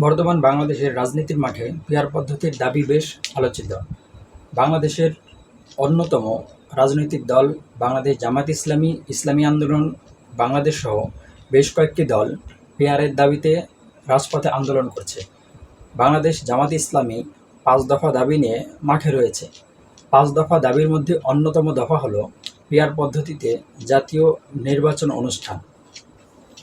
বর্তমান বাংলাদেশের রাজনীতির মাঠে পিয়ার পদ্ধতির দাবি বেশ আলোচিত। বাংলাদেশের অন্যতম রাজনৈতিক দল বাংলাদেশ জামাত ইসলামী ইসলামী আন্দোলন, বাংলাদেশ সহ বেশ কয়েকটি দল পিয়ারের দাবিতে রাজপথে আন্দোলন করছে। বাংলাদেশ জামাত ইসলামী পাঁচ দফা দাবি নিয়ে মাঠে রয়েছে। পাঁচ দফা দাবির মধ্যে অন্যতম দফা হলো পিয়ার পদ্ধতিতে জাতীয় নির্বাচন অনুষ্ঠান।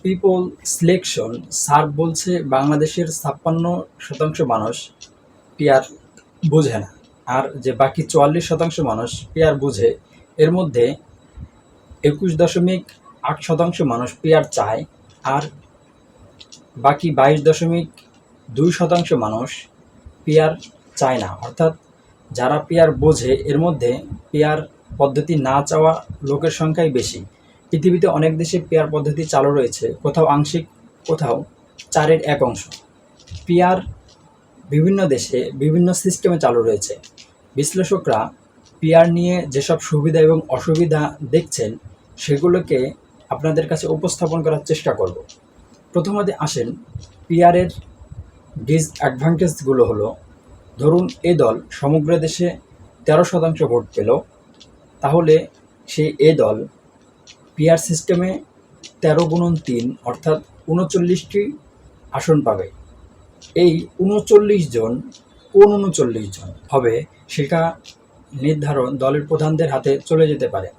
পিপল সিলেকশন সার বলছে বাংলাদেশের ছাপ্পান্ন শতাংশ মানুষ পিয়ার বোঝে না। আর যে বাকি চুয়াল্লিশ শতাংশ মানুষ পিয়ার বুঝে, এর মধ্যে একুশ দশমিক আট শতাংশ মানুষ পিয়ার চায় আর বাকি বাইশ দশমিক দুই শতাংশ মানুষ পিয়ার চায় না। অর্থাৎ যারা পিয়ার বোঝে, এর মধ্যে পিয়ার পদ্ধতি না চাওয়া লোকের সংখ্যাই বেশি। পৃথিবীতে অনেক দেশে পেয়ার পদ্ধতি চালু রয়েছে, কোথাও আংশিক, কোথাও চারের এক অংশ। পিয়ার বিভিন্ন দেশে বিভিন্ন সিস্টেমে চালু রয়েছে। বিশ্লেষকরা পিয়ার নিয়ে যেসব সুবিধা এবং অসুবিধা দেখছেন, সেগুলোকে আপনাদের কাছে উপস্থাপন করার চেষ্টা করব। প্রথমত আসেন, পিয়ারের ডিসঅ্যাডভান্টেজগুলো হলো, ধরুন এ দল সমগ্র দেশে তেরো শতাংশ ভোট পেল, তাহলে সেই এ দল পিয়ার সিস্টেমে তেরো গুণন তিন, অর্থাৎ উনচল্লিশটি আসন পাবে। এই উনচল্লিশ জন কোন উনচল্লিশ জন হবে সেটা নির্ধারণ দলের প্রধানদের হাতে চলে যেতে পারে।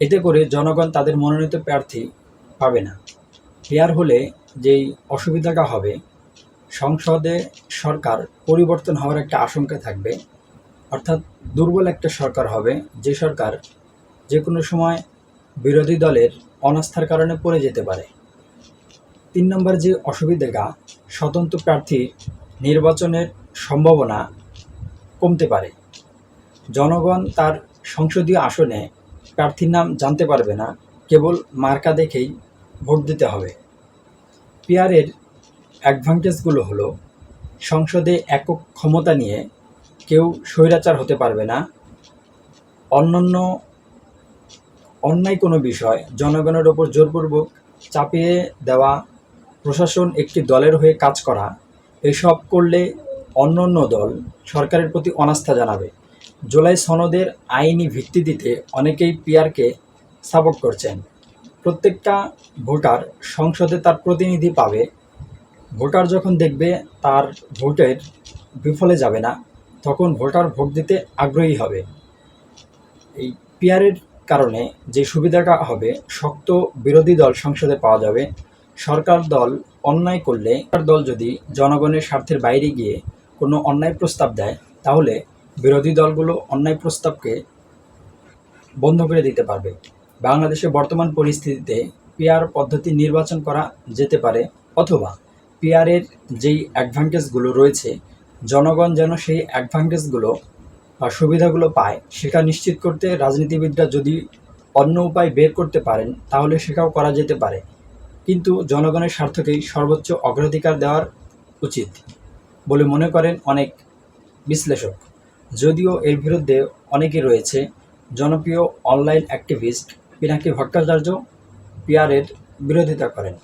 এতে করে জনগণ তাদের মনোনীত প্রার্থী পাবে না। পেয়ার হলে যেই অসুবিধাটা হবে, সংসদে সরকার পরিবর্তন হওয়ার একটা আশঙ্কা থাকবে। অর্থাৎ দুর্বল একটা সরকার হবে, যে সরকার যে কোনো সময় বিরোধী দলের অনাস্থার কারণে পড়ে যেতে পারে। তিন নম্বর যে অসুবিধাটা স্বতন্ত্র প্রার্থীর নির্বাচনের সম্ভাবনা কমতে পারে। জনগণ তার সংসদীয় আসনে প্রার্থীর নাম জানতে পারবে না, কেবল মার্কা দেখেই ভোট দিতে হবে। পিয়ারের অ্যাডভান্টেজগুলো হলো, সংসদে একক ক্ষমতা নিয়ে কেউ স্বৈরাচার হতে পারবে না, অন্যান্য অন্যায় কোনো বিষয় জনগণের ওপর জোরপূর্বক চাপিয়ে দেওয়া, প্রশাসন একটি দলের হয়ে কাজ করা, এসব করলে অন্য অন্য দল সরকারের প্রতি অনাস্থা জানাবে। জুলাই সনদের আইনি ভিত্তি দিতে অনেকেই পিয়ারকে সাপোর্ট করছেন। প্রত্যেকটা ভোটার সংসদে তার প্রতিনিধি পাবে। ভোটার যখন দেখবে তার ভোটের বিফলে যাবে না, তখন ভোটার ভোট দিতে আগ্রহী হবে। এই পিয়ারের কারণে যে সুবিধাটা হবে, শক্ত বিরোধী দল সংসদে পাওয়া যাবে। সরকার দল অন্যায় করলে, সরকার দল যদি জনগণের স্বার্থের বাইরে গিয়ে কোনো অন্যায় প্রস্তাব দেয়, তাহলে বিরোধী দলগুলো অন্যায় প্রস্তাবকে বন্ধ করে দিতে পারবে। বাংলাদেশে বর্তমান পরিস্থিতিতে পিয়ার পদ্ধতি নির্বাচন করা যেতে পারে, অথবা পিয়ারের যেই অ্যাডভান্টেজগুলো রয়েছে, জনগণ যেন সেই অ্যাডভান্টেজগুলো সুবিধাগুলো পায়, সেটা নিশ্চিত করতে রাজনীতিবিদরা যদি অন্য উপায় বের করতে পারেন, তাহলে সেটাও করা যেতে পারে। কিন্তু জনগণের স্বার্থকেই সর্বোচ্চ অগ্রাধিকার দেওয়ার উচিত বলে মনে করেন অনেক বিশ্লেষক। যদিও এর বিরুদ্ধে অনেকে রয়েছে জনপ্রিয় অনলাইন অ্যাক্টিভিস্ট পিনাকি ভট্টাচার্য পিয়ারের বিরোধিতা করেন।